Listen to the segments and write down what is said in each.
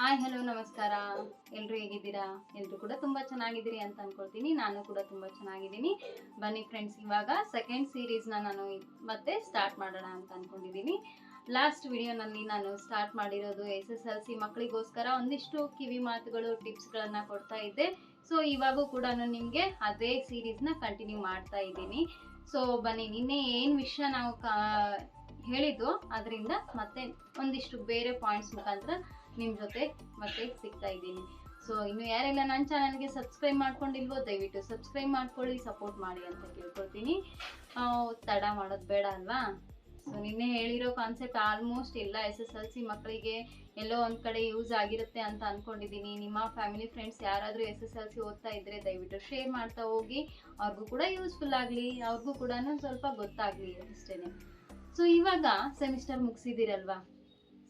Hi, hello, ನಮಸ್ಕಾರ. ಎಲ್ಲರೂ ಹೇಗಿದ್ದೀರಾ? ಎಲ್ಲರೂ ಕೂಡ ತುಂಬ ಚೆನ್ನಾಗಿದ್ದೀರಿ ಅಂತ ಅನ್ಕೊಳ್ತೀನಿ. ನಾನು ಕೂಡ ತುಂಬ ಚೆನ್ನಾಗಿದ್ದೀನಿ. ಬನ್ನಿ ಫ್ರೆಂಡ್ಸ್ ಇವಾಗ ಸೆಕೆಂಡ್ ಸೀರೀಸ್ನ ನಾನು ಮತ್ತೆ ಸ್ಟಾರ್ಟ್ ಮಾಡೋಣ ಅಂತ ಅನ್ಕೊಂಡಿದ್ದೀನಿ. ಲಾಸ್ಟ್ ವಿಡಿಯೋನಲ್ಲಿ ನಾನು ಸ್ಟಾರ್ಟ್ ಮಾಡಿರೋದು ಎಸ್ ಎಸ್ ಎಲ್ ಸಿ ಮಕ್ಕಳಿಗೋಸ್ಕರ ಒಂದಿಷ್ಟು ಕಿವಿ ಮಾತುಗಳು ಟಿಪ್ಸ್ಗಳನ್ನು ಕೊಡ್ತಾ ಇದ್ದೆ. ಸೊ ಇವಾಗೂ ಕೂಡ ನಿಮಗೆ ಅದೇ ಸೀರೀಸ್ನ ಕಂಟಿನ್ಯೂ ಮಾಡ್ತಾ ಇದ್ದೀನಿ. ಸೊ ಬನ್ನಿ, ನಿನ್ನೆ ಏನು ವಿಷಯ ನಾವು ಕಾ, ಹೇಳಿದ್ದು, ಅದರಿಂದ ಮತ್ತೆ ಒಂದಿಷ್ಟು ಬೇರೆ ಪಾಯಿಂಟ್ಸ್ ಮುಖಾಂತರ ನಿಮ್ಮ ಜೊತೆ ಮತ್ತೆ ಸಿಗ್ತಾ ಇದ್ದೀನಿ. ಸೊ ಇನ್ನು ಯಾರೆಲ್ಲ ನನ್ನ ಚಾನಲ್ಗೆ ಸಬ್ಸ್ಕ್ರೈಬ್ ಮಾಡ್ಕೊಂಡಿಲ್ವೋ, ದಯವಿಟ್ಟು ಸಬ್ಸ್ಕ್ರೈಬ್ ಮಾಡ್ಕೊಳ್ಳಿ ಸಪೋರ್ಟ್ ಮಾಡಿ ಅಂತ ಕೇಳ್ಕೊಳ್ತೀನಿ. ತಡ ಮಾಡೋದು ಬೇಡ ಅಲ್ವಾ? ಸೊ ನಿನ್ನೆ ಹೇಳಿರೋ ಕಾನ್ಸೆಪ್ಟ್ ಆಲ್ಮೋಸ್ಟ್ ಎಲ್ಲ ಎಸ್ ಎಸ್ ಎಲ್ ಸಿ ಮಕ್ಕಳಿಗೆ ಎಲ್ಲೋ ಒಂದು ಕಡೆ ಯೂಸ್ ಆಗಿರುತ್ತೆ ಅಂತ ಅನ್ಕೊಂಡಿದ್ದೀನಿ. ನಿಮ್ಮ ಫ್ಯಾಮಿಲಿ ಫ್ರೆಂಡ್ಸ್ ಯಾರಾದರೂ ಎಸ್ ಎಸ್ ಎಲ್ ಸಿ ಓದ್ತಾ ಇದ್ದರೆ ದಯವಿಟ್ಟು ಶೇರ್ ಮಾಡ್ತಾ ಹೋಗಿ. ಅವ್ರಿಗೂ ಕೂಡ ಯೂಸ್ಫುಲ್ ಆಗಲಿ, ಅವ್ರಿಗೂ ಕೂಡ ಸ್ವಲ್ಪ ಗೊತ್ತಾಗಲಿ ಅಷ್ಟೇ ಸೊ ಇವಾಗ ಸೆಮಿಸ್ಟರ್ ಮುಗಿಸಿದ್ದೀರಲ್ವಾ?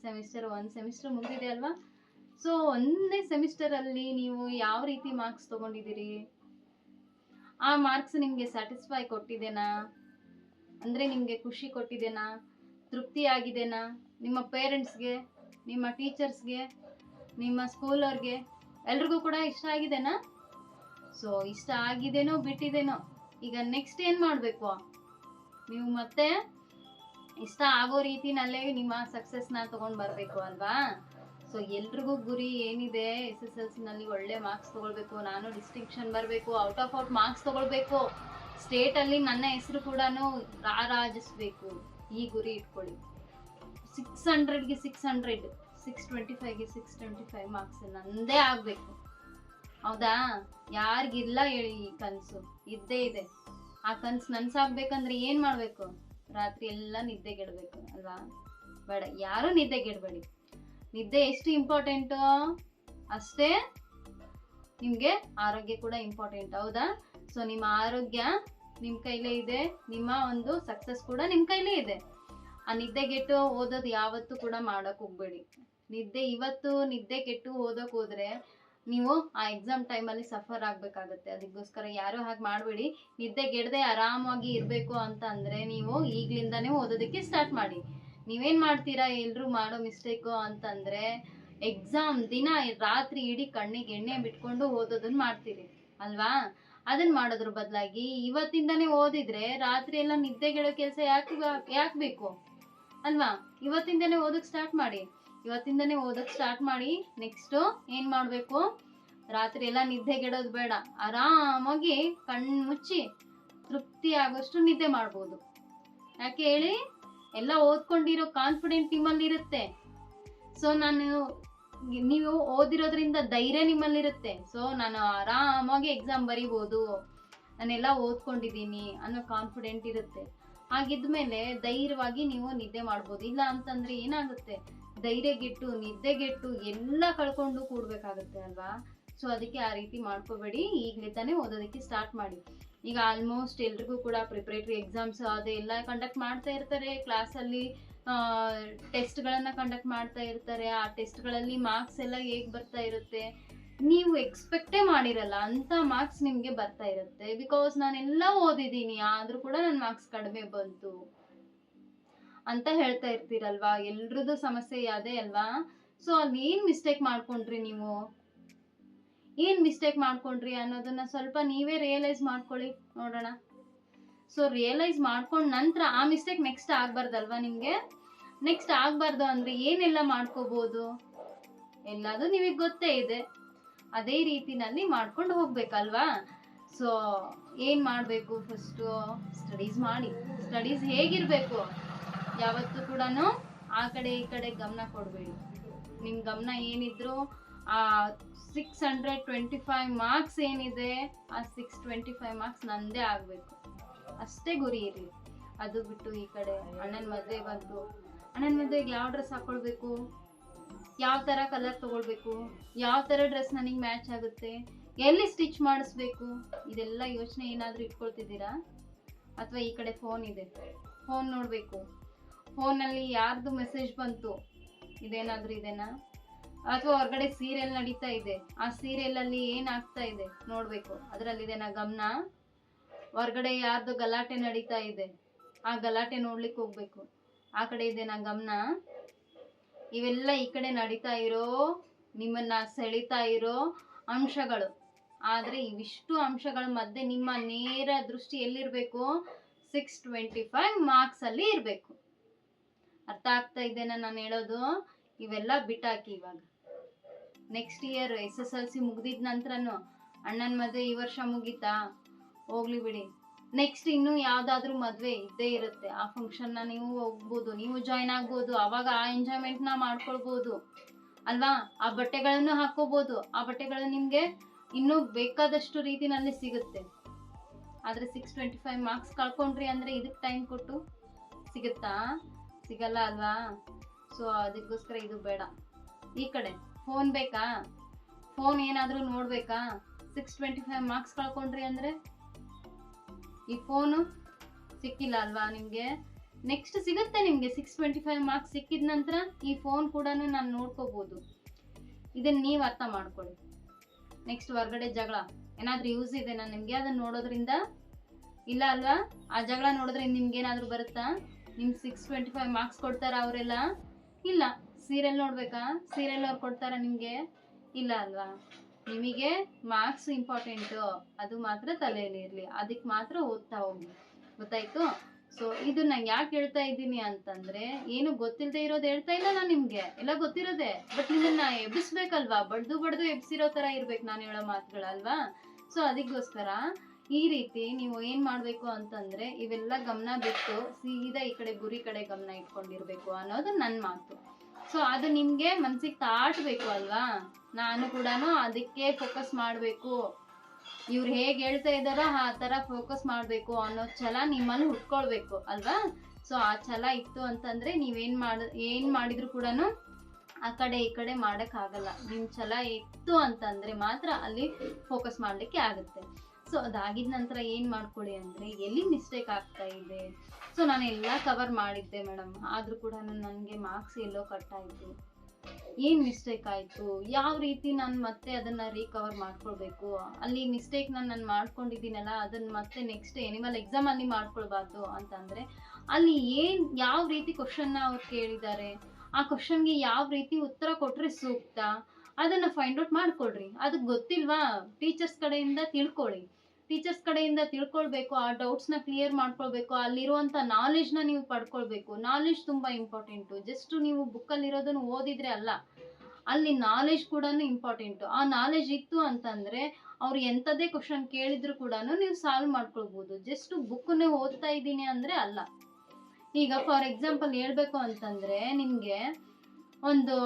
ಸೆಮಿಸ್ಟರ್ ಒಂದು ಸೆಮಿಸ್ಟರ್ ಮುಗಿದಿದೆ ಅಲ್ವಾ? ಸೊ ಒಂದನೇ ಸೆಮಿಸ್ಟರಲ್ಲಿ ನೀವು ಯಾವ ರೀತಿ ಮಾರ್ಕ್ಸ್ ತೊಗೊಂಡಿದ್ದೀರಿ? ಆ ಮಾರ್ಕ್ಸ್ ನಿಮಗೆ ಸ್ಯಾಟಿಸ್ಫೈ ಕೊಟ್ಟಿದೆನಾ ಅಂದರೆ ನಿಮಗೆ ಖುಷಿ ಕೊಟ್ಟಿದೆನಾ ತೃಪ್ತಿ ಆಗಿದೆನಾ ನಿಮ್ಮ ಪೇರೆಂಟ್ಸ್ಗೆ ನಿಮ್ಮ ಟೀಚರ್ಸ್ಗೆ ನಿಮ್ಮ ಸ್ಕೂಲವ್ರಿಗೆ ಎಲ್ರಿಗೂ ಕೂಡ ಇಷ್ಟ ಆಗಿದೆನಾ ಸೊ ಇಷ್ಟ ಆಗಿದೆನೋ ಬಿಟ್ಟಿದೆನೋ ಈಗ ನೆಕ್ಸ್ಟ್ ಏನು ಮಾಡಬೇಕು? ನೀವು ಮತ್ತೆ ಇಷ್ಟ ಆಗೋ ರೀತಿನಲ್ಲೇ ನಿಮ್ಮ ಸಕ್ಸಸ್ನ ತಗೊಂಡು ಬರಬೇಕು ಅಲ್ವಾ? ಸೊ ಎಲ್ರಿಗೂ ಗುರಿ ಏನಿದೆ? ಎಸ್ ಎಸ್ ಎಲ್ ಸಿನಲ್ಲಿ ಒಳ್ಳೆ ಮಾರ್ಕ್ಸ್ ತಗೊಳ್ಬೇಕು. ನಾನು ಡಿಸ್ಟಿಂಕ್ಷನ್ ಬರಬೇಕು. ಔಟ್ ಆಫ್ ಔಟ್ ಮಾರ್ಕ್ಸ್ ತಗೊಳ್ಬೇಕು. ಸ್ಟೇಟಲ್ಲಿ ನನ್ನ ಹೆಸರು ಕೂಡ ರಾರಾಜಿಸ್ಬೇಕು. ಈ ಗುರಿ ಇಟ್ಕೊಳ್ಳಿ. ಸಿಕ್ಸ್ ಹಂಡ್ರೆಡ್ಗೆ ಸಿಕ್ಸ್ ಹಂಡ್ರೆಡ್ ಸಿಕ್ಸ್ ಟ್ವೆಂಟಿ ಫೈವ್ಗೆ ಸಿಕ್ಸ್ ಟ್ವೆಂಟಿ ಫೈವ್ ಮಾರ್ಕ್ಸ್ ನಂದೇ ಆಗಬೇಕು. ಹೌದಾ? ಯಾರಿಗಿಲ್ಲ ಹೇಳಿ ಈ ಕನಸು. ಇದ್ದೇ ಇದೆ. ಆ ಕನಸು ನನ್ಸಾಗ್ಬೇಕಂದ್ರೆ ಏನು ಮಾಡಬೇಕು? ರಾತ್ರಿ ಎಲ್ಲ ನಿದ್ದೆಗೆಡಬೇಕು, ಅಲ್ವಾ? ಬೇಡ, ಯಾರೂ ನಿದ್ದೆಗೆಡಬೇಡಿ. ನಿದ್ದೆ ಎಷ್ಟು ಇಂಪಾರ್ಟೆಂಟು ಅಷ್ಟೇ ನಿಮಗೆ ಆರೋಗ್ಯ ಕೂಡ ಇಂಪಾರ್ಟೆಂಟ್ ಹೌದಾ? ಸೊ ನಿಮ್ಮ ಆರೋಗ್ಯ ನಿಮ್ಮ ಕೈಲೇ ಇದೆ, ನಿಮ್ಮ ಒಂದು ಸಕ್ಸಸ್ ಕೂಡ ನಿಮ್ಮ ಕೈಲೇ ಇದೆ. ಆ ನಿದ್ದೆ ನಿದ್ದೆಗೆಟ್ಟು ಓದೋದು ಯಾವತ್ತೂ ಕೂಡ ಮಾಡೋಕೆ ಹೋಗ್ಬೇಡಿ. ನಿದ್ದೆ ಇವತ್ತು ನಿದ್ದೆ ಕೆಟ್ಟು ಓದೋಕೆ ಹೋದ್ರೆ ನೀವು ಆ ಎಕ್ಸಾಮ್ ಟೈಮಲ್ಲಿ ಸಫರ್ ಆಗಬೇಕಾಗತ್ತೆ. ಅದಕ್ಕೋಸ್ಕರ ಯಾರೂ ಹಾಗೆ ಮಾಡಬೇಡಿ. ನಿದ್ದೆಗೆಡದೆ ಆರಾಮಾಗಿ ಇರಬೇಕು ಅಂತ ಅಂದರೆ ನೀವು ಈಗಲಿಂದನೇ ಓದೋದಕ್ಕೆ ಸ್ಟಾರ್ಟ್ ಮಾಡಿ. ನೀವೇನು ಮಾಡ್ತೀರಾ? ಎಲ್ಲರೂ ಮಾಡೋ ಮಿಸ್ಟೇಕು ಅಂತಂದರೆ ಎಕ್ಸಾಮ್ ದಿನ ರಾತ್ರಿ ಇಡೀ ಕಣ್ಣಿಗೆ ಎಣ್ಣೆ ಬಿಟ್ಕೊಂಡು ಓದೋದನ್ನ ಮಾಡ್ತೀರಿ. ಅಲ್ವಾ? ಅದನ್ನ ಮಾಡೋದ್ರ ಬದಲಾಗಿ ಇವತ್ತಿಂದಾನೇ ಓದಿದ್ರೆ ರಾತ್ರಿ ಎಲ್ಲ ನಿದ್ದೆಗೆಡೋ ಕೆಲಸ ಯಾಕೆ ಯಾಕೆ ಬೇಕು? ಅಲ್ವಾ? ಇವತ್ತಿಂದಾನೇ ಓದಕ್ಕೆ ಸ್ಟಾರ್ಟ್ ಮಾಡಿ. ಇವತ್ತಿಂದಾನೇ ಓದಕ್ಕೆ ಸ್ಟಾರ್ಟ್ ಮಾಡಿ ನೆಕ್ಸ್ಟು ಏನು ಮಾಡಬೇಕು? ರಾತ್ರಿ ಎಲ್ಲ ನಿದ್ದೆಗೆಡೋದು ಬೇಡ. ಆರಾಮಾಗಿ ಕಣ್ಣು ಮುಚ್ಚಿ ತೃಪ್ತಿ ಆಗೋಷ್ಟು ನಿದ್ದೆ ಮಾಡ್ಬೋದು. ಯಾಕೆ ಹೇಳಿ? ಎಲ್ಲ ಓದ್ಕೊಂಡಿರೋ ಕಾನ್ಫಿಡೆಂಟ್ ನಿಮ್ಮಲ್ಲಿ ಇರುತ್ತೆ. ಸೊ ನಾನು ನೀವು ಓದಿರೋದ್ರಿಂದ ಧೈರ್ಯ ನಿಮ್ಮಲ್ಲಿರುತ್ತೆ ಸೊ ನಾನು ಆರಾಮಾಗಿ ಎಕ್ಸಾಮ್ ಬರಿಬೋದು. ನಾನೆಲ್ಲ ಓದ್ಕೊಂಡಿದ್ದೀನಿ ಅನ್ನೋ ಕಾನ್ಫಿಡೆಂಟ್ ಇರುತ್ತೆ. ಹಾಗಿದ್ಮೇಲೆ ಧೈರ್ಯವಾಗಿ ನೀವು ನಿದ್ದೆ ಮಾಡ್ಬೋದು. ಇಲ್ಲ ಅಂತಂದ್ರೆ ಏನಾಗುತ್ತೆ? ಧೈರ್ಯಗೆಟ್ಟು ನಿದ್ದೆಗೆಟ್ಟು ಎಲ್ಲ ಕಳ್ಕೊಂಡು ಕೂಡ್ಬೇಕಾಗುತ್ತೆ ಅಲ್ವಾ? ಸೊ ಅದಕ್ಕೆ ಆ ರೀತಿ ಮಾಡ್ಕೋಬೇಡಿ. ಈಗಲೇ ತಾನೇ ಓದೋದಕ್ಕೆ ಸ್ಟಾರ್ಟ್ ಮಾಡಿ. ಈಗ ಆಲ್ಮೋಸ್ಟ್ ಎಲ್ರಿಗೂ ಕೂಡ ಪ್ರಿಪ್ರೇಟರಿ ಎಕ್ಸಾಮ್ಸ್ ಅದೆಲ್ಲ ಕಂಡಕ್ಟ್ ಮಾಡ್ತಾ ಇರ್ತಾರೆ. ಕ್ಲಾಸಲ್ಲಿ ಟೆಸ್ಟ್ಗಳನ್ನು ಕಂಡಕ್ಟ್ ಮಾಡ್ತಾ ಇರ್ತಾರೆ. ಆ ಟೆಸ್ಟ್ಗಳಲ್ಲಿ ಮಾರ್ಕ್ಸ್ ಎಲ್ಲ ಹೇಗೆ ಬರ್ತಾ ಇರುತ್ತೆ? ನೀವು ಎಕ್ಸ್ಪೆಕ್ಟೇ ಮಾಡಿರಲ್ಲ, ಅಂತ ಮಾರ್ಕ್ಸ್ ನಿಮಗೆ ಬರ್ತಾ ಇರುತ್ತೆ. ಬಿಕಾಸ್ ನಾನೆಲ್ಲ ಓದಿದ್ದೀನಿ, ಆದರೂ ಕೂಡ ನನ್ನ ಮಾರ್ಕ್ಸ್ ಕಡಿಮೆ ಬಂತು ಅಂತ ಹೇಳ್ತಾ ಇರ್ತೀರಲ್ವಾ? ಎಲ್ರದ್ದು ಸಮಸ್ಯೆ ಅದೇ ಅಲ್ವಾ? ಸೊ ಅಲ್ಲಿ ಏನು ಮಿಸ್ಟೇಕ್ ಮಾಡ್ಕೊಂಡ್ರಿ ನೀವು? ಏನು ಮಿಸ್ಟೇಕ್ ಮಾಡ್ಕೊಂಡ್ರಿ ಅನ್ನೋದನ್ನ ಸ್ವಲ್ಪ ನೀವೇ ರಿಯಲೈಸ್ ಮಾಡ್ಕೊಳ್ಳಿ, ನೋಡೋಣ. ಸೊ ರಿಯಲೈಸ್ ಮಾಡ್ಕೊಂಡ್ ನಂತರ ಆ ಮಿಸ್ಟೇಕ್ ನೆಕ್ಸ್ಟ್ ಆಗ್ಬಾರ್ದಲ್ವಾ ನಿಮಗೆ? ನೆಕ್ಸ್ಟ್ ಆಗಬಾರ್ದು ಅಂದರೆ ಏನೆಲ್ಲ ಮಾಡ್ಕೋಬೋದು? ಎಲ್ಲದು ನಿಮಗೆ ಗೊತ್ತೇ ಇದೆ. ಅದೇ ರೀತಿನಲ್ಲಿ ಮಾಡ್ಕೊಂಡು ಹೋಗ್ಬೇಕಲ್ವಾ? ಸೊ ಏನು ಮಾಡಬೇಕು ಫಸ್ಟು ಸ್ಟಡೀಸ್ ಮಾಡಿ. ಸ್ಟಡೀಸ್ ಹೇಗಿರಬೇಕು? ಯಾವತ್ತೂ ಕೂಡ ಆ ಕಡೆ ಈ ಕಡೆ ಗಮನ ಕೊಡಬೇಡಿ. ನಿಮ್ಮ ಗಮನ ಏನಿದ್ರು ಆ six hundred twenty five marks ಏನಿದೆ, ಆ ಸಿಕ್ಸ್ ಟ್ವೆಂಟಿ ಫೈವ್ ಮಾರ್ಕ್ಸ್ ನಂದೇ ಆಗಬೇಕು. ಅಷ್ಟೇ ಗುರಿ ಇರಲಿ ಅದು ಬಿಟ್ಟು ಈ ಕಡೆ ಅಣ್ಣನ ಮದುವೆ ಬಂತು. ಅಣ್ಣನ ಮದುವೆಗೆ ಯಾವ ಡ್ರೆಸ್ ಹಾಕೊಳ್ಬೇಕು? ಯಾವ ಥರ ಕಲರ್ ತಗೊಳ್ಬೇಕು? ಯಾವ ಥರ ಡ್ರೆಸ್ ನನಗೆ ಮ್ಯಾಚ್ ಆಗುತ್ತೆ? ಎಲ್ಲಿ ಸ್ಟಿಚ್ ಮಾಡಿಸ್ಬೇಕು? ಇದೆಲ್ಲ ಯೋಚನೆ ಏನಾದರೂ ಇಟ್ಕೊಳ್ತಿದ್ದೀರಾ? ಅಥವಾ ಈ ಕಡೆ ಫೋನ್ ಇದೆ. ಫೋನ್ ನೋಡಬೇಕು. ಫೋನಲ್ಲಿ ಯಾರ್ದು ಮೆಸೇಜ್ ಬಂತು? ಇದೇನಾದರೂ ಇದೆನಾ? ಅಥವಾ ಹೊರಗಡೆ ಸೀರಿಯಲ್ ನಡೀತಾ ಇದೆ. ಆ ಸೀರಿಯಲಲ್ಲಿ ಏನಾಗ್ತಾ ಇದೆ? ನೋಡಬೇಕು. ಅದರಲ್ಲಿದೆನಾ ಗಮನ? ಹೊರಗಡೆ ಯಾರ್ದು ಗಲಾಟೆ ನಡೀತಾ ಇದೆ? ಆ ಗಲಾಟೆ ನೋಡ್ಲಿಕ್ಕೆ ಹೋಗ್ಬೇಕು. ಆ ಕಡೆ ಇದೆನಾ ಗಮನ? ಇವೆಲ್ಲ ಈ ಕಡೆ ನಡೀತಾ ಇರೋ, ನಿಮ್ಮನ್ನ ಸೆಳಿತಾ ಇರೋ ಅಂಶಗಳು. ಆದರೆ ಇವಿಷ್ಟು ಅಂಶಗಳ ಮಧ್ಯೆ ನಿಮ್ಮ ನೇರ ದೃಷ್ಟಿ ಎಲ್ಲಿರಬೇಕು ಸಿಕ್ಸ್ ಟ್ವೆಂಟಿ ಫೈವ್ ಮಾರ್ಕ್ಸಲ್ಲಿ ಇರಬೇಕು. ಅರ್ಥ ಆಗ್ತಾ ಇದ್ದೇನೆ ನಾನು ಹೇಳೋದು? ಇವೆಲ್ಲ ಬಿಟ್ಟಾಕಿ ಇವಾಗ. Next year S S L C ಮುಗ್ದಿದ ನಂತರನು ಅಣ್ಣನ ಮದುವೆ ಈ ವರ್ಷ ಮುಗೀತಾ? ಹೋಗ್ಲಿ ಬಿಡಿ. ನೆಕ್ಸ್ಟ್ ಇನ್ನು ಯಾವ್ದಾದ್ರು ಮದ್ವೆ ಇದ್ದೇ ಇರುತ್ತೆ. ಆ ಫಂಕ್ಷನ್ನ ನೀವು ಹೋಗ್ಬೋದು. ನೀವು ಜಾಯ್ನ್ ಆಗ್ಬೋದು. ಅವಾಗ ಆ ಎಂಜಾಯ್ಮೆಂಟ್ನ ಮಾಡ್ಕೊಳ್ಬೋದು. ಅಲ್ವಾ? ಆ ಬಟ್ಟೆಗಳನ್ನು ಹಾಕೋಬಹುದು ಆ ಬಟ್ಟೆಗಳು ನಿಮ್ಗೆ ಇನ್ನೂ ಬೇಕಾದಷ್ಟು ರೀತಿನಲ್ಲಿ ಸಿಗುತ್ತೆ. ಆದ್ರೆ ಸಿಕ್ಸ್ ಟ್ವೆಂಟಿ ಫೈವ್ ಮಾರ್ಕ್ಸ್ ಕಳ್ಕೊಂಡ್ರಿ ಅಂದ್ರೆ ಇದಕ್ಕೆ ಟೈಮ್ ಕೊಟ್ಟು ಸಿಗುತ್ತಾ? ಸಿಗಲ್ಲ ಅಲ್ವಾ? ಸೊ ಅದಕ್ಕೋಸ್ಕರ ಇದು ಬೇಡ. ಈ ಕಡೆ ಫೋನ್ ಬೇಕಾ? ಫೋನ್ ಏನಾದರೂ ನೋಡ್ಬೇಕಾ? ಸಿಕ್ಸ್ ಟ್ವೆಂಟಿ ಫೈವ್ ಮಾರ್ಕ್ಸ್ ಕಳ್ಕೊಂಡ್ರಿ ಅಂದ್ರೆ ಈ ಫೋನು ಸಿಕ್ಕಿಲ್ಲ ಅಲ್ವಾ ನಿಮಗೆ? ನೆಕ್ಸ್ಟ್ ಸಿಗುತ್ತೆ ನಿಮಗೆ ಸಿಕ್ಸ್ ಟ್ವೆಂಟಿ ಫೈವ್ ಮಾರ್ಕ್ಸ್ ಸಿಕ್ಕಿದ ನಂತರ ಈ ಫೋನ್ ಕೂಡ ನಾನು ನೋಡ್ಕೋಬೋದು. ಇದನ್ನು ನೀವು ಅರ್ಥ ಮಾಡ್ಕೊಳ್ಳಿ. ನೆಕ್ಸ್ಟ್ ಹೊರ್ಗಡೆ ಜಗಳ. ಏನಾದರೂ ಯೂಸ್ ಇದೆ ನಾನು ನಿಮಗೆ ಅದನ್ನು ನೋಡೋದ್ರಿಂದ? ಇಲ್ಲ ಅಲ್ವಾ? ಆ ಜಗಳ ನೋಡಿದ್ರೆ ನಿಮ್ಗೆ ಏನಾದರೂ ಬರುತ್ತಾ? ನಿಮ್ಗೆ ಸಿಕ್ಸ್ ಟ್ವೆಂಟಿ ಫೈವ್ ಮಾರ್ಕ್ಸ್ ಕೊಡ್ತಾರ ಅವರೆಲ್ಲ? ಇಲ್ಲ. ಸೀರಿಯಲ್ ನೋಡ್ಬೇಕಾ? ಸೀರಿಯಲ್ ಅವ್ರು ಕೊಡ್ತಾರ ನಿಮಗೆ? ಇಲ್ಲ ಅಲ್ವಾ? ನಿಮಗೆ ಮಾರ್ಕ್ಸ್ ಇಂಪಾರ್ಟೆಂಟು ಅದು ಮಾತ್ರ ತಲೆಯಲ್ಲಿ ಇರಲಿ. ಅದಕ್ಕೆ ಮಾತ್ರ ಓದ್ತಾ ಹೋಗಿ. ಗೊತ್ತಾಯ್ತು? ಸೊ ಇದು ನಾನು ಯಾಕೆ ಹೇಳ್ತಾ ಇದ್ದೀನಿ ಅಂತಂದ್ರೆ, ಏನು ಗೊತ್ತಿಲ್ಲದೆ ಇರೋದು ಹೇಳ್ತಾ ಇಲ್ಲ ನಾನು ನಿಮಗೆ. ಎಲ್ಲ ಗೊತ್ತಿರೋದೆ. ಬಟ್ ನಿಮ್ಮನ್ನ ಎಬ್ಬಿಸ್ಬೇಕಲ್ವಾ? ಬಡ್ದು ಬಡ್ದು ಎಬ್ಸಿರೋ ತರ ಇರ್ಬೇಕು ನಾನು ಹೇಳೋ ಮಾತುಗಳಲ್ವಾ? ಸೊ ಅದಕ್ಕೋಸ್ಕರ ಈ ರೀತಿ ನೀವು ಏನು ಮಾಡಬೇಕು ಅಂತಂದ್ರೆ, ಇವೆಲ್ಲ ಗಮನ ಬಿಟ್ಟು ಸೀದಾ ಈ ಕಡೆ ಗುರಿ ಕಡೆ ಗಮನ ಇಟ್ಕೊಂಡಿರಬೇಕು ಅನ್ನೋದು ನನ್ನ ಮಾತು. ಸೊ ಅದು ನಿಮಗೆ ಮನ್ಸಿಗೆ ತಾಟಬೇಕು ಅಲ್ವಾ? ನಾನು ಕೂಡ ಅದಕ್ಕೆ ಫೋಕಸ್ ಮಾಡಬೇಕು. ಇವ್ರು ಹೇಗೆ ಹೇಳ್ತಾ ಇದ್ದಾರೋ ಆ ಥರ ಫೋಕಸ್ ಮಾಡಬೇಕು ಅನ್ನೋ ಛಲ ನಿಮ್ಮಲ್ಲಿ ಹುಟ್ಕೊಳ್ಬೇಕು, ಅಲ್ವಾ? ಸೊ ಆ ಛಲ ಇತ್ತು ಅಂತಂದ್ರೆ ನೀವೇನ್ ಮಾಡ, ಏನ್ ಮಾಡಿದ್ರು ಕೂಡ ಆ ಕಡೆ ಈ ಕಡೆ ಆಗಲ್ಲ ನಿಮ್ ಛಲ ಇತ್ತು ಅಂತಂದ್ರೆ ಮಾತ್ರ ಅಲ್ಲಿ ಫೋಕಸ್ ಮಾಡ್ಲಿಕ್ಕೆ ಆಗುತ್ತೆ. ಸೊ ಅದಾಗಿದ ನಂತರ ಏನ್ ಮಾಡ್ಕೊಳ್ಳಿ ಅಂದ್ರೆ ಎಲ್ಲಿ ಮಿಸ್ಟೇಕ್ ಆಗ್ತಾ ಇದೆ? ಸೊ ನಾನು ಎಲ್ಲ ಕವರ್ ಮಾಡಿದ್ದೆ ಮೇಡಮ್. ಆದ್ರೂ ಕೂಡ ನನಗೆ ಮಾರ್ಕ್ಸ್ ಎಲ್ಲೋ ಕಟ್ ಆಯ್ತು ಏನ್ ಮಿಸ್ಟೇಕ್ ಆಯಿತು? ಯಾವ ರೀತಿ ನಾನು ಮತ್ತೆ ಅದನ್ನ ರೀಕವರ್ ಮಾಡ್ಕೊಳ್ಬೇಕು? ಅಲ್ಲಿ ಮಿಸ್ಟೇಕ್ ನಾನು ಮಾಡ್ಕೊಂಡಿದ್ದೀನಲ್ಲ ಅದನ್ನ ಮತ್ತೆ ನೆಕ್ಸ್ಟ್ ಎನಿಮಲ್ ಎಕ್ಸಾಮ್ ಅಲ್ಲಿ ಮಾಡ್ಕೊಳ್ಬಾರ್ದು ಅಂತಂದ್ರೆ, ಅಲ್ಲಿ ಏನ್, ಯಾವ ರೀತಿ ಕ್ವಶನ್ನ ಅವ್ರು ಕೇಳಿದ್ದಾರೆ? ಆ ಕ್ವಶನ್ಗೆ ಯಾವ ರೀತಿ ಉತ್ತರ ಕೊಟ್ಟರೆ ಸೂಕ್ತ? ಅದನ್ನ ಫೈಂಡ್ ಔಟ್ ಮಾಡ್ಕೊಳ್ರಿ. ಅದಕ್ಕೆ ಗೊತ್ತಿಲ್ವಾ? ಟೀಚರ್ಸ್ ಕಡೆಯಿಂದ ತಿಳ್ಕೊಳ್ಳಿ ಟೀಚರ್ಸ್ ಕಡೆಯಿಂದ ತಿಳ್ಕೊಳ್ಬೇಕು, ಆ ಡೌಟ್ಸ್ನ ಕ್ಲಿಯರ್ ಮಾಡ್ಕೊಳ್ಬೇಕು ಅಲ್ಲಿರುವಂಥ ನಾಲೆಜ್ನ ನೀವು ಪಡ್ಕೊಳ್ಬೇಕು. ನಾಲೆಜ್ ತುಂಬ ಇಂಪಾರ್ಟೆಂಟು ಜಸ್ಟ್ ನೀವು ಬುಕ್ಕಲ್ಲಿರೋದನ್ನು ಓದಿದ್ರೆ ಅಲ್ಲ, ಅಲ್ಲಿ ನಾಲೆಜ್ ಕೂಡ ಇಂಪಾರ್ಟೆಂಟು ಆ ನಾಲೆಜ್ ಇತ್ತು ಅಂತಂದ್ರೆ ಅವ್ರು ಎಂಥದೇ ಕ್ವಶನ್ ಕೇಳಿದ್ರು ಕೂಡ ನೀವು ಸಾಲ್ವ್ ಮಾಡ್ಕೊಳ್ಬೋದು. ಜಸ್ಟ್ ಬುಕ್ಕನ್ನೇ ಓದ್ತಾ ಇದ್ದೀನಿ ಅಂದ್ರೆ ಅಲ್ಲ. ಈಗ ಫಾರ್ ಎಕ್ಸಾಂಪಲ್ ಹೇಳಬೇಕು ಅಂತಂದ್ರೆ ನಿಮಗೆ ಒಂದು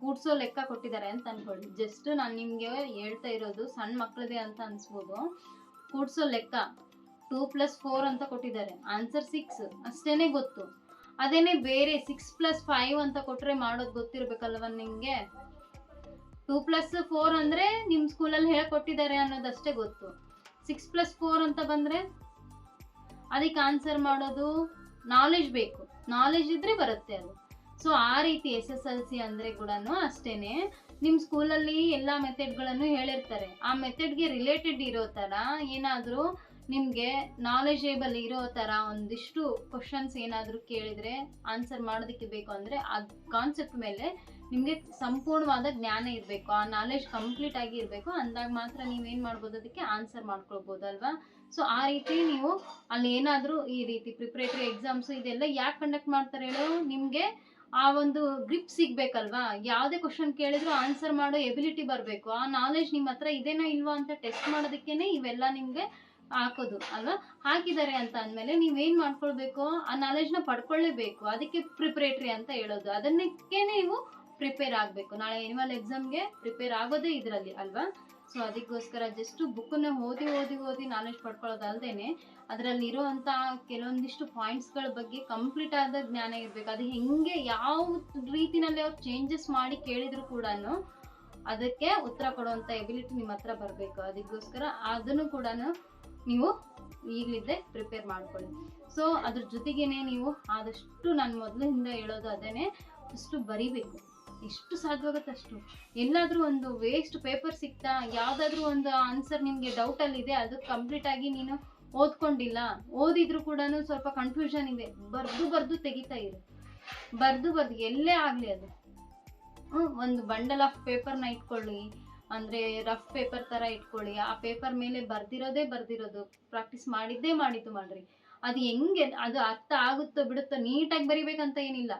ಕೂಡ್ಸೋ ಲೆಕ್ಕ ಕೊಟ್ಟಿದ್ದಾರೆ ಅಂತ ಅನ್ಕೊಳ್ಳಿ. ಜಸ್ಟ್ ನಾನು ನಿಮಗೆ ಹೇಳ್ತಾ ಇರೋದು ಸಣ್ಣ ಮಕ್ಕಳದೇ ಅಂತ ಅನ್ಸ್ಬೋದು. ಕೂಡ್ಸೋ ಲೆಕ್ಕ. ಟೂ ಪ್ಲಸ್ ಫೋರ್ ಅಂತ ಕೊಟ್ಟಿದ್ದಾರೆ. ಆನ್ಸರ್ ಸಿಕ್ಸ್ ಅಷ್ಟೇನೆ ಗೊತ್ತು. ಅದೇನೆ ಬೇರೆ ಸಿಕ್ಸ್ ಪ್ಲಸ್ ಫೈವ್ ಅಂತ ಕೊಟ್ರೆ ಮಾಡೋದು ಗೊತ್ತಿರ್ಬೇಕಲ್ವ ನಿಮಗೆ? ಟೂ ಪ್ಲಸ್ ಫೋರ್ ಅಂದರೆ ನಿಮ್ಮ ಸ್ಕೂಲಲ್ಲಿ ಹೇಳ್ಕೊಟ್ಟಿದ್ದಾರೆ ಅನ್ನೋದಷ್ಟೇ ಗೊತ್ತು. ಸಿಕ್ಸ್ ಪ್ಲಸ್ ಫೋರ್ ಅಂತ ಬಂದ್ರೆ? ಅದಕ್ಕೆ ಆನ್ಸರ್ ಮಾಡೋದು ನಾಲೆಜ್ ಬೇಕು. ನಾಲೆಜ್ ಇದ್ರೆ ಬರುತ್ತೆ ಅದು. ಸೊ ಆ ರೀತಿ ಎಸ್ ಎಸ್ ಎಲ್ ಸಿ ಅಂದರೆ ಕೂಡ ಅಷ್ಟೇನೆ. ನಿಮ್ಮ ಸ್ಕೂಲಲ್ಲಿ ಎಲ್ಲ ಮೆಥಡ್ಗಳನ್ನು ಹೇಳಿರ್ತಾರೆ. ಆ ಮೆಥಡ್ಗೆ ರಿಲೇಟೆಡ್ ಇರೋ ಥರ ಏನಾದರೂ ನಿಮಗೆ ನಾಲೆಜೇಬಲ್ ಇರೋ ಥರ ಒಂದಿಷ್ಟು ಕ್ವಶನ್ಸ್ ಏನಾದರೂ ಕೇಳಿದರೆ ಆನ್ಸರ್ ಮಾಡೋದಕ್ಕೆ ಬೇಕು ಅಂದರೆ ಆ ಕಾನ್ಸೆಪ್ಟ್ ಮೇಲೆ ನಿಮಗೆ ಸಂಪೂರ್ಣವಾದ ಜ್ಞಾನ ಇರಬೇಕು. ಆ ನಾಲೆಜ್ ಕಂಪ್ಲೀಟ್ ಆಗಿ ಇರಬೇಕು. ಅಂದಾಗ ಮಾತ್ರ ನೀವೇನು ಮಾಡ್ಬೋದು? ಅದಕ್ಕೆ ಆನ್ಸರ್ ಮಾಡ್ಕೊಳ್ಬೋದು ಅಲ್ವಾ? ಸೊ ಆ ರೀತಿ ನೀವು ಅಲ್ಲಿ ಏನಾದರೂ ಈ ರೀತಿ ಪ್ರಿಪ್ರೇಟರಿ ಎಕ್ಸಾಮ್ಸು ಇದೆಲ್ಲ ಯಾಕೆ ಕಂಡಕ್ಟ್ ಮಾಡ್ತಾರೆ ಹೇಳು? ನಿಮಗೆ ಆ ಒಂದು ಗ್ರಿಪ್ ಸಿಗ್ಬೇಕಲ್ವಾ? ಯಾವುದೇ ಕ್ವಶನ್ ಕೇಳಿದ್ರು ಆನ್ಸರ್ ಮಾಡೋ ಎಬಿಲಿಟಿ ಬರಬೇಕು. ಆ ನಾಲೆಜ್ ನಿಮ್ಮ ಹತ್ರ ಇದೇನಾ ಇಲ್ವಾ ಅಂತ ಟೆಸ್ಟ್ ಮಾಡೋದಕ್ಕೇನೆ ಇವೆಲ್ಲ ನಿಮಗೆ ಹಾಕೋದು, ಅಲ್ವಾ? ಹಾಕಿದ್ದಾರೆ ಅಂತ ಅಂದಮೇಲೆ ನೀವೇನು ಮಾಡ್ಕೊಳ್ಬೇಕು? ಆ ನಾಲೆಜ್ನ ಪಡ್ಕೊಳ್ಳೇಬೇಕು. ಅದಕ್ಕೆ ಪ್ರಿಪ್ರೇಟ್ರಿ ಅಂತ ಹೇಳೋದು. ಅದನ್ನಕ್ಕೆ ನೀವು ಪ್ರಿಪೇರ್ ಆಗಬೇಕು? ನಾಳೆ ಎನಿಮಲ್ ಎಕ್ಸಾಮ್ಗೆ ಪ್ರಿಪೇರ್ ಆಗೋದೇ ಇದರಲ್ಲಿ, ಅಲ್ವಾ? ಸೊ ಅದಕ್ಕೋಸ್ಕರ ಜಸ್ಟ್ ಬುಕ್ಕನ್ನ ಓದಿ ಓದಿ ಓದಿ ನಾಲೆಜ್ ಪಡ್ಕೊಳ್ಳೋದಲ್ದೇನೆ ಅದರಲ್ಲಿ ಇರುವಂಥ ಕೆಲವೊಂದಿಷ್ಟು ಪಾಯಿಂಟ್ಸ್ಗಳ ಬಗ್ಗೆ ಕಂಪ್ಲೀಟ್ ಆದ ಜ್ಞಾನ ಇರಬೇಕು. ಅದು ಹೆಂಗೆ, ಯಾವ ರೀತಿನಲ್ಲಿ ಅವ್ರು ಚೇಂಜಸ್ ಮಾಡಿ ಕೇಳಿದ್ರು ಕೂಡ ಅದಕ್ಕೆ ಉತ್ತರ ಕೊಡುವಂಥ ಎಬಿಲಿಟಿ ನಿಮ್ಮ ಹತ್ರ ಬರಬೇಕು. ಅದಕ್ಕೋಸ್ಕರ ಅದನ್ನು ಕೂಡ ನೀವು ಈಗಲಿದ್ದೆ ಪ್ರಿಪೇರ್ ಮಾಡ್ಕೊಳ್ಳಿ. ಸೊ ಅದ್ರ ಜೊತೆಗೇನೆ ನೀವು ಆದಷ್ಟು ನಾನು ಮೊದಲಿಂದ ಹೇಳೋದು ಅದೇನೆ ಅಷ್ಟು ಬರಿಬೇಕು. ಎಷ್ಟು ಸಾಧ್ಯವಾಗುತ್ತೆ ಅಷ್ಟು. ಎಲ್ಲಾದರೂ ಒಂದು ವೇಸ್ಟ್ ಪೇಪರ್ ಸಿಗ್ತಾ, ಯಾವುದಾದ್ರೂ ಒಂದು ಆನ್ಸರ್ ನಿಮಗೆ ಡೌಟಲ್ಲಿ ಇದೆ, ಅದು ಕಂಪ್ಲೀಟ್ ಆಗಿ ನೀನು ಓದ್ಕೊಂಡಿಲ್ಲ. ಓದಿದ್ರು ಕೂಡ ಸ್ವಲ್ಪ ಕನ್ಫ್ಯೂಷನ್ ಇದೆ. ಬರ್ದು ಬರ್ದು ತೆಗಿತಾ ಇರು. ಬರ್ದು ಬರ್ದು, ಎಲ್ಲೇ ಆಗಲಿ ಅದು. ಒಂದು ಬಂಡಲ್ ಆಫ್ ಪೇಪರ್ನ ಇಟ್ಕೊಳ್ಳಿ. ಅಂದ್ರೆ ರಫ್ ಪೇಪರ್ ತರ ಇಟ್ಕೊಳ್ಳಿ. ಆ ಪೇಪರ್ ಮೇಲೆ ಬರ್ದಿರೋದೇ ಬರ್ದಿರೋದು. ಪ್ರಾಕ್ಟೀಸ್ ಮಾಡಿದ್ದೇ ಮಾಡಿದ್ದು ಮಾಡ್ರಿ. ಅದು ಹೆಂಗೆ, ಅದು ಅರ್ಥ ಆಗುತ್ತೋ ಬಿಡುತ್ತೋ ನೀಟಾಗಿ ಬರಿಬೇಕಂತ ಏನಿಲ್ಲ.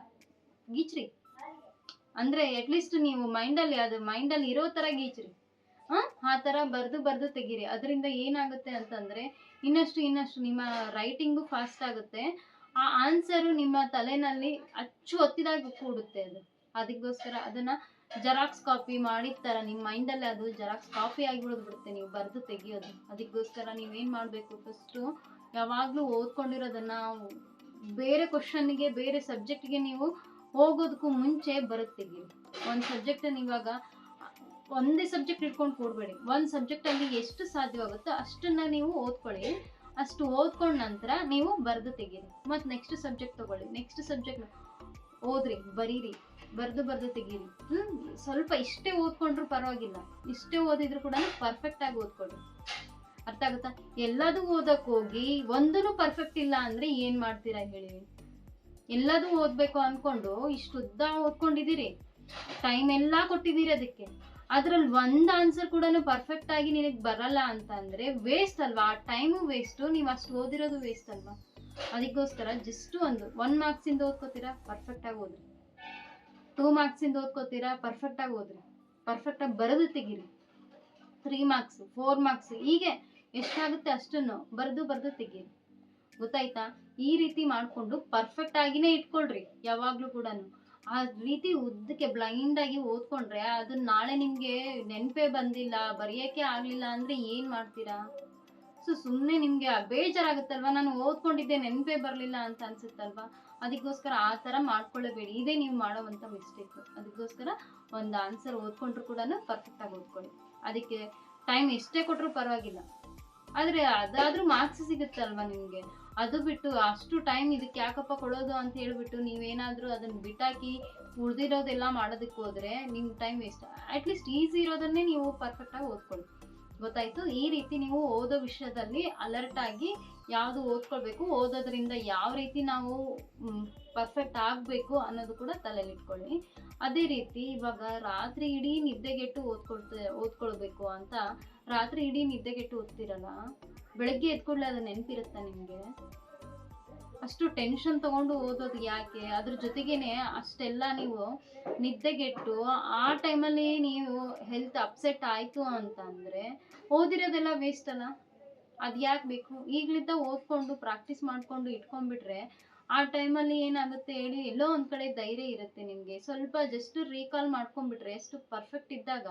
ಗೀಚ್ರಿ. ಅಂದ್ರೆ ಅಟ್ಲೀಸ್ಟ್ ನೀವು ಮೈಂಡಲ್ಲಿ ಅದು ಮೈಂಡಲ್ಲಿ ಇರೋ ತರ ಗೀಚ್ರಿ. ಹಾಂ? ಆ ತರ ಬರ್ದು ಬರ್ದು ತೆಗೀರಿ. ಅದರಿಂದ ಏನಾಗುತ್ತೆ ಅಂತಂದ್ರೆ ಇನ್ನಷ್ಟು ಇನ್ನಷ್ಟು ನಿಮ್ಮ ರೈಟಿಂಗು ಫಾಸ್ಟ್ ಆಗುತ್ತೆ. ಆ ಆನ್ಸರು ನಿಮ್ಮ ತಲೆನಲ್ಲಿ ಅಚ್ಚು ಹೊತ್ತಿದಾಗ ಕೂಡುತ್ತೆ ಅದು. ಅದಕ್ಕೋಸ್ಕರ ಅದನ್ನ ಜೆರಾಕ್ಸ್ ಕಾಪಿ ಮಾಡಿದ ಥರ ನಿಮ್ಮ ಮೈಂಡಲ್ಲಿ ಅದು ಜೆರಾಕ್ಸ್ ಕಾಪಿ ಆಗಿ ಬಿಡುತ್ತೆ ನೀವು ಬರೆದು ತೆಗಿಯೋದು. ಅದಕ್ಕೋಸ್ಕರ ನೀವೇನು ಮಾಡಬೇಕು ಫಸ್ಟು ಯಾವಾಗಲೂ ಓದ್ಕೊಂಡಿರೋದನ್ನ ಬೇರೆ ಕ್ವಶನ್ಗೆ ಬೇರೆ ಸಬ್ಜೆಕ್ಟ್ಗೆ ನೀವು ಹೋಗೋದಕ್ಕೂ ಮುಂಚೆ ಬರುತ್ತೆ ಒಂದ್ ಒಂದು ಸಬ್ಜೆಕ್ಟನ್ನು ಇವಾಗ, ಒಂದೇ ಸಬ್ಜೆಕ್ಟ್ ಇಟ್ಕೊಂಡು ಕೂಡಬೇಡಿ. ಒಂದು ಸಬ್ಜೆಕ್ಟಲ್ಲಿ ಎಷ್ಟು ಸಾಧ್ಯವಾಗುತ್ತೋ ಅಷ್ಟನ್ನ ನೀವು ಓದ್ಕೊಳ್ಳಿ. ಅಷ್ಟು ಓದ್ಕೊಂಡ ನಂತರ ನೀವು ಬರೆದು ತೆಗೀರಿ. ಮತ್ತು ನೆಕ್ಸ್ಟ್ ಸಬ್ಜೆಕ್ಟ್ ತಗೊಳ್ಳಿ. ನೆಕ್ಸ್ಟ್ ಸಬ್ಜೆಕ್ಟ್ ಓದ್ರಿ, ಬರೀರಿ. ಬರ್ದು ಬರ್ದು ತೆಗೀರಿ. ಹ್ಮ್, ಸ್ವಲ್ಪ ಇಷ್ಟೇ ಓದ್ಕೊಂಡ್ರು ಪರವಾಗಿಲ್ಲ. ಇಷ್ಟೇ ಓದಿದ್ರು ಕೂಡ ಪರ್ಫೆಕ್ಟ್ ಆಗಿ ಓದ್ಕೊಳ್ಳಿ. ಅರ್ಥ ಆಗುತ್ತಾ? ಎಲ್ಲದೂ ಓದಕ್ ಹೋಗಿ ಒಂದೂ ಪರ್ಫೆಕ್ಟ್ ಇಲ್ಲ ಅಂದ್ರೆ ಏನ್ ಮಾಡ್ತೀರಾ ಹೇಳಿ. ಎಲ್ಲದೂ ಓದ್ಬೇಕು ಅನ್ಕೊಂಡು ಇಷ್ಟು ಉದ್ದ ಓದ್ಕೊಂಡಿದ್ದೀರಿ. ಟೈಮ್ ಎಲ್ಲ ಕೊಟ್ಟಿದ್ದೀರಿ ಅದಕ್ಕೆ. ಅದ್ರಲ್ಲಿ ಒಂದು ಆನ್ಸರ್ ಕೂಡ ಪರ್ಫೆಕ್ಟ್ ಆಗಿ ನಿನಗೆ ಬರಲ್ಲ ಅಂತ ಅಂದ್ರೆ ವೇಸ್ಟ್ ಅಲ್ವಾ? ಆ ಟೈಮು ವೇಸ್ಟ್ ನೀವು ಅಷ್ಟು ಓದಿರೋದು ವೇಸ್ಟ್ ಅಲ್ವಾ? ಅದಕ್ಕೋಸ್ಕರ ಜಸ್ಟ್ ಒಂದು ಒನ್ ಮಾರ್ಕ್ಸ್ ಇಂದ ಓದ್ಕೋತೀರಾ? ಪರ್ಫೆಕ್ಟ್ ಆಗಿ ಓದ್ರಿ. ಟೂ ಮಾರ್ಕ್ಸ್ ಇಂದ ಓದ್ಕೋತೀರಾ? ಪರ್ಫೆಕ್ಟ್ ಆಗಿ ಓದ್ರಿ. ಪರ್ಫೆಕ್ಟ್ ಆಗಿ ಬರೆದು ತೆಗೀರಿ. ತ್ರೀ ಮಾರ್ಕ್ಸ್ ಫೋರ್ ಮಾರ್ಕ್ಸ್ ಹೀಗೆ ಎಷ್ಟಾಗುತ್ತೆ ಅಷ್ಟನ್ನು ಬರೆದು ಬರೆದು ತೆಗೀರಿ. ಗೊತ್ತಾಯ್ತಾ? ಈ ರೀತಿ ಮಾಡ್ಕೊಂಡು ಪರ್ಫೆಕ್ಟ್ ಆಗಿನೇ ಇಟ್ಕೊಳ್ರಿ, ಯಾವಾಗ್ಲೂ ಕೂಡ ಆ ರೀತಿ ಉದ್ದಕ್ಕೆ ಬ್ಲೈಂಡ್ ಆಗಿ ಓದ್ಕೊಂಡ್ರೆ ಅದು ನಾಳೆ ನಿಮ್ಗೆ ನೆನಪೇ ಬಂದಿಲ್ಲ, ಬರೆಯಕ್ಕೆ ಆಗ್ಲಿಲ್ಲ ಅಂದ್ರೆ ಏನ್ ಮಾಡ್ತೀರಾ? ಸೊ ಸುಮ್ಮನೆ ನಿಮ್ಗೆ ಬೇಜಾರಾಗುತ್ತಲ್ವಾ? ನಾನು ಓದ್ಕೊಂಡಿದ್ದೆ, ನೆನಪೇ ಬರಲಿಲ್ಲ ಅಂತ ಅನ್ಸುತ್ತಲ್ವಾ? ಅದಕ್ಕೋಸ್ಕರ ಆ ಥರ ಮಾಡ್ಕೊಳ್ಳಬೇಡಿ. ಇದೇ ನೀವು ಮಾಡೋವಂಥ ಮಿಸ್ಟೇಕ್ ಅದಕ್ಕೋಸ್ಕರ ಒಂದು ಆನ್ಸರ್ ಓದ್ಕೊಂಡ್ರು ಕೂಡ ಪರ್ಫೆಕ್ಟಾಗಿ ಓದ್ಕೊಳ್ಳಿ. ಅದಕ್ಕೆ ಟೈಮ್ ಎಷ್ಟೇ ಕೊಟ್ಟರು ಪರವಾಗಿಲ್ಲ. ಆದರೆ ಅದಾದ್ರೂ ಮಾರ್ಕ್ಸ್ ಸಿಗುತ್ತಲ್ವಾ ನಿಮಗೆ? ಅದು ಬಿಟ್ಟು ಅಷ್ಟು ಟೈಮ್ ಇದಕ್ಕೆ ಯಾಕಪ್ಪ ಕೊಡೋದು ಅಂತ ಹೇಳ್ಬಿಟ್ಟು ನೀವೇನಾದರೂ ಅದನ್ನು ಬಿಟ್ಟಾಕಿ ಉಳಿದಿರೋದೆಲ್ಲ ಮಾಡೋದಕ್ಕೆ ಹೋದ್ರೆ ನಿಮ್ಮ time waste at least easy ಇರೋದನ್ನೇ ನೀವು ಪರ್ಫೆಕ್ಟಾಗಿ ಓದ್ಕೊಳ್ಳಿ. ಗೊತ್ತಾಯ್ತು? ಈ ರೀತಿ ನೀವು ಓದೋ ವಿಷಯದಲ್ಲಿ ಅಲರ್ಟ್ ಆಗಿ ಯಾವುದು ಓದ್ಕೊಳ್ಬೇಕು, ಓದೋದ್ರಿಂದ ಯಾವ ರೀತಿ ನಾವು ಪರ್ಫೆಕ್ಟ್ ಆಗಬೇಕು ಅನ್ನೋದು ಕೂಡ ತಲೆಯಲ್ಲಿ ಇಟ್ಕೊಳ್ಳಿ. ಅದೇ ರೀತಿ ಇವಾಗ ರಾತ್ರಿ ಇಡೀ ನಿದ್ದೆಗೆಟ್ಟು ಓದ್ಕೊಳ್ತ, ಓದ್ಕೊಳ್ಬೇಕು ಅಂತ ರಾತ್ರಿ ಇಡೀ ನಿದ್ದೆಗೆಟ್ಟು ಓದ್ತಿರಲ್ಲ, ಬೆಳಗ್ಗೆ ಎದ್ಕೊಳ್ಳೆ ಅದು ನೆನಪಿರುತ್ತಾ ನಿಮಗೆ? ಅಷ್ಟು ಟೆನ್ಷನ್ ತಗೊಂಡು ಓದೋದು ಯಾಕೆ? ಅದ್ರ ಜೊತೆಗೇನೆ ಅಷ್ಟೆಲ್ಲ ನೀವು ನಿದ್ದೆಗೆಟ್ಟು ಆ ಟೈಮಲ್ಲಿ ನೀವು ಹೆಲ್ತ್ ಅಪ್ಸೆಟ್ ಆಯಿತು ಅಂತಂದರೆ ಓದಿರೋದೆಲ್ಲ ವೇಸ್ಟ್ ಅಲ್ಲ? ಅದು ಯಾಕೆ ಬೇಕು? ಈಗಲಿದ್ದ ಓದ್ಕೊಂಡು ಪ್ರಾಕ್ಟೀಸ್ ಮಾಡಿಕೊಂಡು ಇಟ್ಕೊಂಡ್ಬಿಟ್ರೆ ಆ ಟೈಮಲ್ಲಿ ಏನಾಗುತ್ತೆ ಹೇಳಿ ಎಲ್ಲೋ ಒಂದು ಕಡೆ ಧೈರ್ಯ ಇರುತ್ತೆ ನಿಮಗೆ. ಸ್ವಲ್ಪ ಜಸ್ಟ್ ರೀಕಾಲ್ ಮಾಡ್ಕೊಂಡ್ಬಿಟ್ರೆ ಎಷ್ಟು ಪರ್ಫೆಕ್ಟ್ ಇದ್ದಾಗ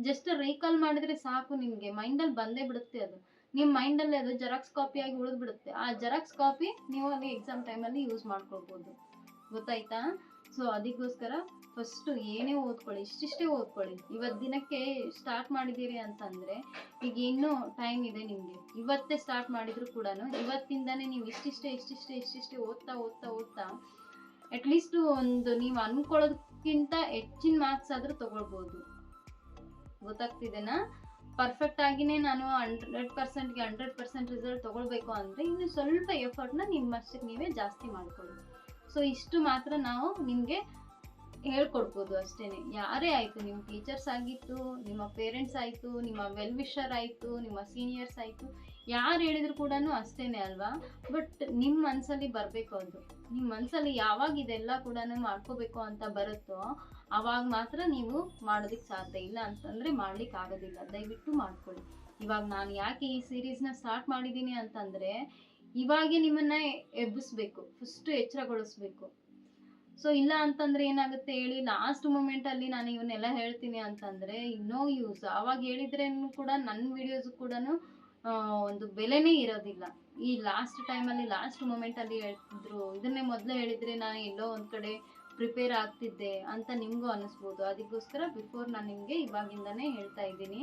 ಜಸ್ಟ್ ರೀಕಾಲ್ ಮಾಡಿದ್ರೆ ಸಾಕು ನಿಮಗೆ. ಮೈಂಡಲ್ಲಿ ಬಂದೇ ಬಿಡುತ್ತೆ ಅದು. ನಿಮ್ಮ ಮೈಂಡಲ್ಲಿ ಅದು ಜೆರಾಕ್ಸ್ ಕಾಪಿಯಾಗಿ ಉಳಿದ್ಬಿಡುತ್ತೆ. ಆ ಜೆರಾಕ್ಸ್ ಕಾಪಿ ನೀವು ಅಲ್ಲಿ ಎಕ್ಸಾಮ್ ಟೈಮಲ್ಲಿ ಯೂಸ್ ಮಾಡ್ಕೊಳ್ಬೋದು. ಗೊತ್ತಾಯ್ತಾ? ಸೊ ಅದಕ್ಕೋಸ್ಕರ ಫಸ್ಟು ಏನೇ ಓದ್ಕೊಳ್ಳಿ, ಇಷ್ಟಿಷ್ಟೇ ಓದ್ಕೊಳ್ಳಿ. ಇವತ್ತು ದಿನಕ್ಕೆ ಸ್ಟಾರ್ಟ್ ಮಾಡಿದ್ದೀರಿ ಅಂತಂದರೆ, ಈಗ ಇನ್ನೂ ಟೈಮ್ ಇದೆ ನಿಮಗೆ. ಇವತ್ತೇ ಸ್ಟಾರ್ಟ್ ಮಾಡಿದರೂ ಕೂಡ ಇವತ್ತಿಂದನೇ ನೀವು ಇಷ್ಟಿಷ್ಟೇ ಇಷ್ಟಿಷ್ಟೇ ಇಷ್ಟಿಷ್ಟೇ ಓದ್ತಾ ಓದ್ತಾ ಓದ್ತಾ ಅಟ್ಲೀಸ್ಟ್ ಒಂದು ನೀವು ಅನ್ಕೊಳ್ಳೋದಕ್ಕಿಂತ ಹೆಚ್ಚಿನ ಮಾರ್ಕ್ಸ್ ಆದರೂ ತಗೊಳ್ಬೋದು. ಗೊತ್ತಾಗ್ತಿದೆನಾ? ಪರ್ಫೆಕ್ಟ್ ಆಗಿನೇ ನಾನು ಹಂಡ್ರೆಡ್ ಪರ್ಸೆಂಟ್ಗೆ ಹಂಡ್ರೆಡ್ ಪರ್ಸೆಂಟ್ ರಿಸಲ್ಟ್ ತೊಗೊಳ್ಬೇಕು ಅಂದರೆ ಇನ್ನು ಸ್ವಲ್ಪ ಎಫರ್ಟ್ನ ನಿಮ್ಮಷ್ಟಕ್ಕೆ ನೀವೇ ಜಾಸ್ತಿ ಮಾಡ್ಕೊಳ್ಳಿ. ಸೊ ಇಷ್ಟು ಮಾತ್ರ ನಾವು ನಿಮಗೆ ಹೇಳ್ಕೊಡ್ಬೋದು ಅಷ್ಟೇ ಯಾರೇ ಆಯಿತು, ನಿಮ್ಮ ಟೀಚರ್ಸ್ ಆಗಿತ್ತು, ನಿಮ್ಮ ಪೇರೆಂಟ್ಸ್ ಆಯಿತು, ನಿಮ್ಮ ವೆಲ್ ವಿಷರ್ ಆಯಿತು, ನಿಮ್ಮ ಸೀನಿಯರ್ಸ್ ಆಯಿತು, ಯಾರು ಹೇಳಿದ್ರು ಕೂಡ ಅಷ್ಟೇ ಅಲ್ವಾ? ಬಟ್ ನಿಮ್ಮ ಮನಸ್ಸಲ್ಲಿ ಬರಬೇಕು ಅದು. ನಿಮ್ಮ ಮನಸ್ಸಲ್ಲಿ ಯಾವಾಗ ಇದೆಲ್ಲ ಕೂಡ ಮಾಡ್ಕೋಬೇಕು ಅಂತ ಬರುತ್ತೋ ಆವಾಗ ಮಾತ್ರ ನೀವು ಮಾಡೋದಕ್ಕೆ ಸಾಧ್ಯ ಇಲ್ಲ ಅಂತಂದರೆ ಮಾಡ್ಲಿಕ್ಕೆ ಆಗೋದಿಲ್ಲ. ದಯವಿಟ್ಟು ಮಾಡ್ಕೊಳ್ಳಿ. ಇವಾಗ ನಾನು ಯಾಕೆ ಈ ಸೀರೀಸ್ನ ಸ್ಟಾರ್ಟ್ ಮಾಡಿದ್ದೀನಿ ಅಂತಂದರೆ ಇವಾಗೆ ನಿಮ್ಮನ್ನ ಎಬ್ಬಿಸ್ಬೇಕು ಫಸ್ಟ್ ಎಚ್ಚರಗೊಳಿಸ್ಬೇಕು. ಸೊ ಇಲ್ಲ ಅಂತಂದ್ರೆ ಏನಾಗುತ್ತೆ ಹೇಳಿ ಲಾಸ್ಟ್ ಮೂಮೆಂಟಲ್ಲಿ ನಾನು ಇವನ್ನೆಲ್ಲ ಹೇಳ್ತೀನಿ ಅಂತಂದ್ರೆ ನೋ ಯೂಸ್ ಅವಾಗ ಹೇಳಿದ್ರೇನು ಕೂಡ ನನ್ನ ವಿಡಿಯೋಸ್ ಕೂಡ ಒಂದು ಬೆಲೆನೇ ಇರೋದಿಲ್ಲ. ಈ ಲಾಸ್ಟ್ ಟೈಮಲ್ಲಿ ಲಾಸ್ಟ್ ಮೂಮೆಂಟಲ್ಲಿ ಹೇಳ್ತಿದ್ರು, ಇದನ್ನೇ ಮೊದಲೇ ಹೇಳಿದರೆ ನಾನು ಎಲ್ಲೋ ಒಂದು ಕಡೆ ಪ್ರಿಪೇರ್ ಆಗ್ತಿದ್ದೆ ಅಂತ ನಿಮಗೂ ಅನಿಸ್ಬೋದು. ಅದಕ್ಕೋಸ್ಕರ ಬಿಫೋರ್ ನಾನು ನಿಮಗೆ ಇವಾಗಿಂದನೇ ಹೇಳ್ತಾ ಇದ್ದೀನಿ.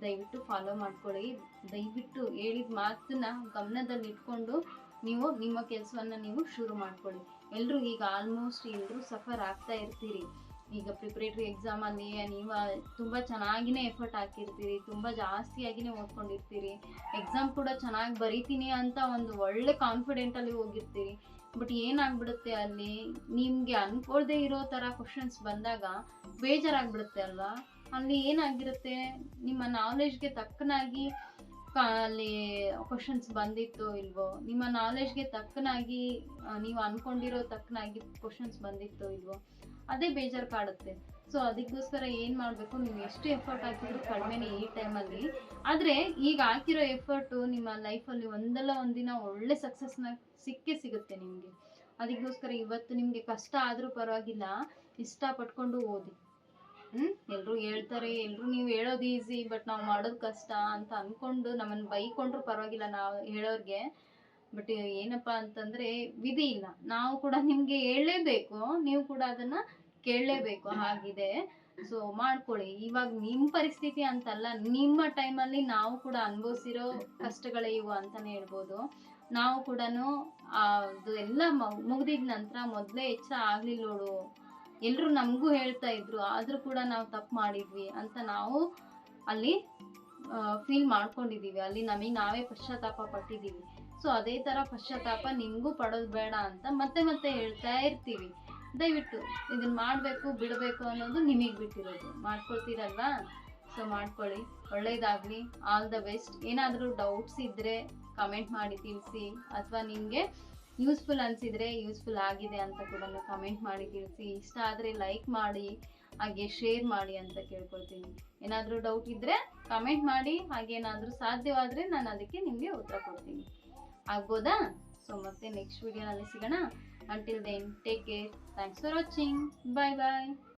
ದಯವಿಟ್ಟು ಫಾಲೋ ಮಾಡ್ಕೊಳ್ಳಿ. ದಯವಿಟ್ಟು ಹೇಳಿದ ಮಾತನ್ನ ಗಮನದಲ್ಲಿ ಇಟ್ಕೊಂಡು ನೀವು ನಿಮ್ಮ ಕೆಲಸವನ್ನು ನೀವು ಶುರು ಮಾಡ್ಕೊಳ್ಳಿ. ಎಲ್ಲರೂ ಈಗ ಆಲ್ಮೋಸ್ಟ್ ಎಲ್ಲರೂ ಸಫರ್ ಆಗ್ತಾ ಇರ್ತೀರಿ. ಈಗ ಪ್ರಿಪ್ರೇಟ್ರಿ ಎಕ್ಸಾಮಲ್ಲಿ ನೀವು ತುಂಬ ಚೆನ್ನಾಗಿನೇ ಎಫರ್ಟ್ ಹಾಕಿರ್ತೀರಿ, ತುಂಬ ಜಾಸ್ತಿಯಾಗಿನೇ ಓದ್ಕೊಂಡಿರ್ತೀರಿ. ಎಕ್ಸಾಮ್ ಕೂಡ ಚೆನ್ನಾಗಿ ಬರಿತೀನಿ ಅಂತ ಒಂದು ಒಳ್ಳೆ ಕಾನ್ಫಿಡೆಂಟಲ್ಲಿ ಹೋಗಿರ್ತೀರಿ. ಬಟ್ ಏನಾಗ್ಬಿಡುತ್ತೆ ಅಲ್ಲಿ? ನಿಮ್ಗೆ ಅನ್ಕೊಳ್ದೆ ಇರೋ ತರ ಕ್ವಶನ್ಸ್ ಬಂದಾಗ ಬೇಜಾರಾಗ್ಬಿಡುತ್ತೆ ಅಲ್ವಾ? ಅಲ್ಲಿ ಏನಾಗಿರುತ್ತೆ? ನಿಮ್ಮ ನಾಲೆಜ್ಗೆ ತಕ್ಕನಾಗಿ ಅಲ್ಲಿ ಕ್ವಶನ್ಸ್ ಬಂದಿತ್ತೋ ಇಲ್ವೋ? ನಿಮ್ಮ ನಾಲೆಜ್ಗೆ ತಕ್ಕನಾಗಿ ನೀವು ಅನ್ಕೊಂಡಿರೋ ತಕ್ಕನಾಗಿ ಕ್ವಶನ್ಸ್ ಬಂದಿತ್ತೋ ಇಲ್ವೋ? ಅದೇ ಬೇಜಾರು ಕಾಡುತ್ತೆ ಸೊ ಅದಕ್ಕೋಸ್ಕರ ಏನು ಮಾಡಬೇಕು? ನೀವು ಎಷ್ಟು ಎಫರ್ಟ್ ಹಾಕಿದ್ರು ಕಡಿಮೆನೇ ಈ ಟೈಮಲ್ಲಿ ಆದರೆ, ಈಗ ಹಾಕಿರೋ ಎಫರ್ಟು ನಿಮ್ಮ ಲೈಫಲ್ಲಿ ಒಂದಲ್ಲ ಒಂದಿನ ಒಳ್ಳೆ ಸಕ್ಸಸ್ನ ಸಿಕ್ಕೇ ಸಿಗುತ್ತೆ ನಿಮಗೆ. ಅದಕ್ಕೋಸ್ಕರ ಇವತ್ತು ನಿಮಗೆ ಕಷ್ಟ ಆದರೂ ಪರವಾಗಿಲ್ಲ. ಇಷ್ಟಪಟ್ಕೊಂಡು ಓದಿ. ಎಲ್ಲರೂ ಹೇಳ್ತಾರೆ ಎಲ್ಲರೂ ನೀವು ಹೇಳೋದು ಈಸಿ ಬಟ್ ನಾವು ಮಾಡೋದು ಕಷ್ಟ ಅಂತ ಅಂದ್ಕೊಂಡು ನಮ್ಮನ್ನು ಬೈಕೊಂಡ್ರು ಪರವಾಗಿಲ್ಲ ನಾವು ಹೇಳೋರಿಗೆ. ಬಟ್ ಏನಪ್ಪ ಅಂತಂದ್ರೆ ವಿಧಿ ಇಲ್ಲ. ನಾವು ಕೂಡ ನಿಮಗೆ ಹೇಳಲೇಬೇಕು, ನೀವು ಕೂಡ ಅದನ್ನ ಕೇಳಲೇಬೇಕು, ಹಾಗಿದೆ. ಸೊ ಮಾಡ್ಕೊಳ್ಳಿ. ಇವಾಗ ನಿಮ್ಮ ಪರಿಸ್ಥಿತಿ ಅಂತಲ್ಲ, ನಿಮ್ಮ ಟೈಮಲ್ಲಿ ನಾವು ಕೂಡ ಅನುಭವಿಸಿರೋ ಕಷ್ಟಗಳೇ ಇವು ಅಂತಾನೆ ಹೇಳ್ಬೋದು. ನಾವು ಕೂಡ ಅದು ಎಲ್ಲ ಮುಗಿದಿದ ನಂತರ ಮೊದಲೇ ಹೆಚ್ಚ ಆಗ್ಲಿಲ್ಲ ನೋಡು. ಎಲ್ಲರೂ ನಮಗೂ ಹೇಳ್ತಾ ಇದ್ರು, ಆದರೂ ಕೂಡ ನಾವು ತಪ್ಪು ಮಾಡಿದ್ವಿ ಅಂತ ನಾವು ಅಲ್ಲಿ ಫೀಲ್ ಮಾಡ್ಕೊಂಡಿದ್ದೀವಿ ಅಲ್ಲಿ ನಮಗೆ ನಾವೇ ಪಶ್ಚಾತ್ತಾಪ ಪಟ್ಟಿದ್ದೀವಿ ಸೊ ಅದೇ ಥರ ಪಶ್ಚಾತ್ತಾಪ ನಿಮಗೂ ಪಡೋದು ಬೇಡ ಅಂತ ಮತ್ತೆ ಮತ್ತೆ ಹೇಳ್ತಾ ಇರ್ತೀವಿ. ದಯವಿಟ್ಟು ಇದನ್ನ ಮಾಡಬೇಕು, ಬಿಡಬೇಕು ಅನ್ನೋದು ನಿಮಗೆ ಬಿಟ್ಟಿರೋದು. ಮಾಡ್ಕೊಳ್ತೀರಲ್ವಾ? ಸೊ ಮಾಡ್ಕೊಳ್ಳಿ. ಒಳ್ಳೇದಾಗಲಿ. ಆಲ್ ದ ಬೆಸ್ಟ್ ಏನಾದರೂ ಡೌಟ್ಸ್ ಇದ್ದರೆ ಕಮೆಂಟ್ ಮಾಡಿ ತಿಳಿಸಿ. ಅಥವಾ ನಿಮಗೆ ಯೂಸ್ಫುಲ್ ಅನಿಸಿದರೆ ಯೂಸ್ಫುಲ್ ಆಗಿದೆ ಅಂತ ಕೂಡ ಕಮೆಂಟ್ ಮಾಡಿ ತಿಳಿಸಿ ಇಷ್ಟ ಆದರೆ ಲೈಕ್ ಮಾಡಿ, ಹಾಗೆ ಶೇರ್ ಮಾಡಿ ಅಂತ ಕೇಳ್ಕೊಳ್ತೀನಿ. ಏನಾದರೂ ಡೌಟ್ ಇದ್ದರೆ ಕಮೆಂಟ್ ಮಾಡಿ ಹಾಗೇನಾದರೂ ಸಾಧ್ಯವಾದರೆ ನಾನು ಅದಕ್ಕೆ ನಿಮಗೆ ಉತ್ತರ ಕೊಡ್ತೀನಿ. ಆಗ್ಬೋದಾ ಸೊ ಮತ್ತೆ ನೆಕ್ಸ್ಟ್ ವಿಡಿಯೋನಲ್ಲಿ ಸಿಗೋಣ. Until then take care thanks for watching bye bye